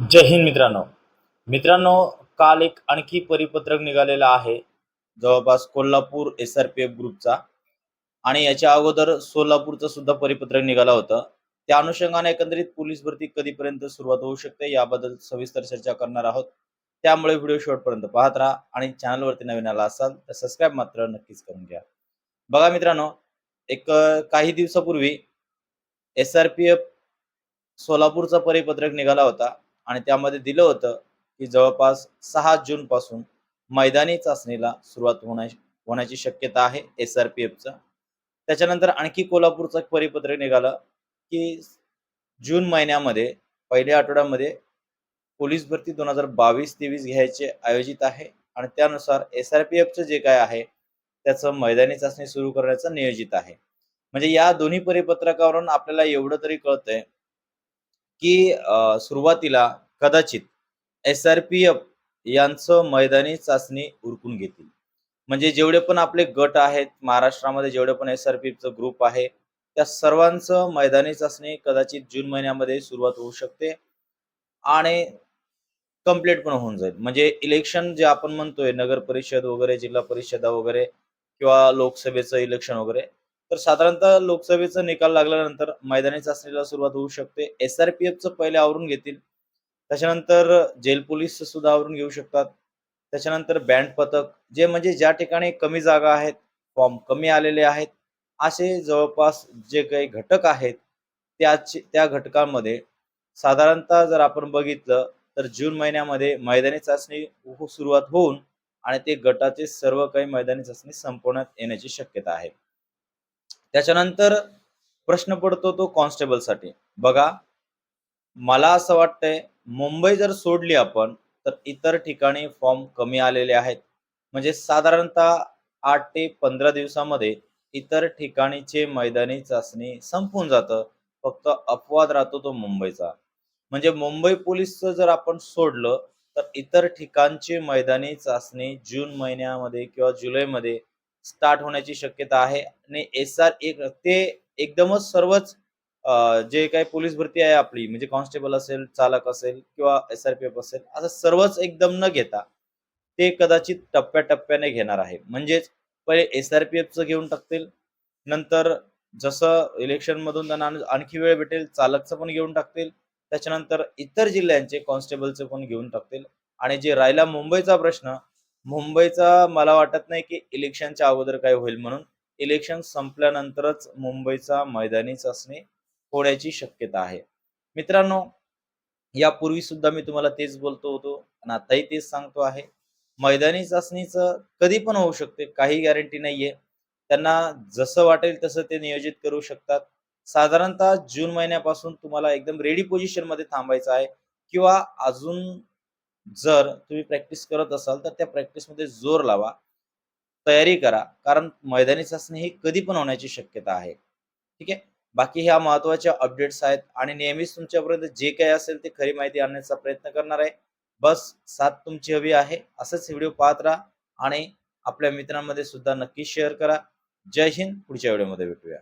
जय हिंद मित्रांनो. मित्रांनो काल एक आणखी परिपत्रक निघालेलं आहे. जवळपास Kolhapur S R P F ग्रुपचा आणि याच्या अगोदर सोलापूरचं सुद्धा परिपत्रक निघालं होतं. त्या अनुषंगाने एकंदरीत पोलीस भरती कधीपर्यंत सुरुवात होऊ शकते याबद्दल सविस्तर चर्चा करणार आहोत. त्यामुळे व्हिडिओ शेवटपर्यंत पाहत राहा आणि चॅनलवरती नवीन आला असाल तर सबस्क्राईब मात्र नक्कीच करून घ्या. बघा मित्रांनो एक काही दिवसापूर्वी एस आर पी एफ सोलापूरचा परिपत्रक निघाला होता. आणि त्यामध्ये दिलं होतं की जवळपास सहा जून पासून मैदानी चाचणीला सुरुवात होण्या होण्याची शक्यता आहे एस आर पी एफचा त्याच्यानंतर आणखी कोल्हापूरचं परिपत्रक निघालं की जून महिन्यामध्ये पहिल्या आठवड्यामध्ये पोलीस भरती दोन हजार बावीस तेवीस घ्यायचे आयोजित आहे आणि त्यानुसार एस आर पी एफचं जे काय आहे त्याचं मैदानी चाचणी सुरू करण्याचं नियोजित आहे. म्हणजे या दोन्ही परिपत्रकावरून आपल्याला एवढं तरी कळतंय की सुरुवातीला कदाचित एस आर पी एफ यांचं मैदानी चाचणी उरकून घेतील. म्हणजे जेवढे पण आपले गट आहेत महाराष्ट्रामध्ये जेवढे पण एस आर पी एफचं ग्रुप आहे त्या सर्वांचं मैदानी चाचणी कदाचित जून महिन्यामध्ये सुरुवात होऊ शकते आणि कंप्लीट पण होऊन जाईल. म्हणजे इलेक्शन जे आपण म्हणतोय नगर परिषद वगैरे जिल्हा परिषदा वगैरे किंवा लोकसभेचं इलेक्शन वगैरे तर साधारणतः लोकसभेचा निकाल लागल्यानंतर मैदानी चाचणीला सुरुवात होऊ शकते. एस आर पी एफचं पहिले आवरून घेतील. त्याच्यानंतर जेल पोलीस सुद्धा आवरून घेऊ शकतात. त्याच्यानंतर बँड पथक जे म्हणजे ज्या ठिकाणी कमी जागा आहेत फॉर्म कमी आलेले आहेत असे जवळपास जे काही घटक आहेत त्याचे त्या घटकांमध्ये साधारणतः जर आपण बघितलं तर जून महिन्यामध्ये मैदानी चाचणी हो- सुरुवात होऊन आणि ते गटाचे सर्व काही मैदानी चाचणी संपवण्यात येण्याची शक्यता आहे. त्याच्यानंतर प्रश्न पडतो तो कॉन्स्टेबलसाठी. बघा मला असं वाटतंय मुंबई जर सोडली आपण तर इतर ठिकाणी फॉर्म कमी आलेले आहेत. म्हणजे साधारणतः आठ ते पंधरा दिवसामध्ये इतर ठिकाणीचे मैदानी चाचणी संपून जातं. फक्त अपवाद राहतो तो मुंबईचा. म्हणजे मुंबई पोलीसचं जर आपण सोडलं तर इतर ठिकाणची मैदानी चाचणी जून महिन्यामध्ये किंवा जुलैमध्ये स्टार्ट होण्याची शक्यता आहे. आणि एस आर एक ते एकदमच सर्वच जे काही पोलीस भरती आहे आपली म्हणजे कॉन्स्टेबल असेल चालक असेल किंवा एस आर पी एफ असेल असं सर्वच एकदम न घेता ते कदाचित टप्प्याटप्प्याने घेणार आहे. म्हणजेच पहिले एस आर पी एफचं घेऊन टाकतील नंतर जसं इलेक्शन मधून त्यांना आणखी वेळ भेटेल चालकचं पण घेऊन टाकतील त्याच्यानंतर इतर जिल्ह्यांचे कॉन्स्टेबलचे पण घेऊन टाकतील. आणि जे राहिला मुंबईचा प्रश्न मुंबईचा मला वाटत नाही की इलेक्शनच्या अगोदर काय होईल म्हणून इलेक्शन संपल्यानंतरच मुंबईचा मैदानी चाचणी होण्याची शक्यता आहे. मित्रांनो यापूर्वी सुद्धा मी तुम्हाला तेच बोलतो होतो आणि आताही तेच सांगतो आहे. मैदानी चाचणीचं कधी पण होऊ शकते काही गॅरंटी नाहीये. त्यांना जसं वाटेल तसं ते नियोजित करू शकतात. साधारणतः जून महिन्यापासून तुम्हाला एकदम रेडी पोझिशनमध्ये थांबायचं आहे किंवा अजून जर तुम्ही प्रॅक्टिस करत असाल तर त्या प्रॅक्टिसमध्ये जोर लावा तयारी करा. कारण मैदानी चाचणी ही कधी पण होण्याची शक्यता आहे. ठीक आहे? बाकी ह्या महत्त्वाच्या अपडेट्स आहेत आणि नेहमीच तुमच्यापर्यंत जे काही असेल ते खरी माहिती आणण्याचा प्रयत्न करणार आहे. बस साथ तुमची हवी आहे. असंच व्हिडिओ पाहत राहा आणि आपल्या मित्रांमध्ये सुद्धा नक्की शेअर करा. जय हिंद. पुढच्या व्हिडिओमध्ये भेटूया.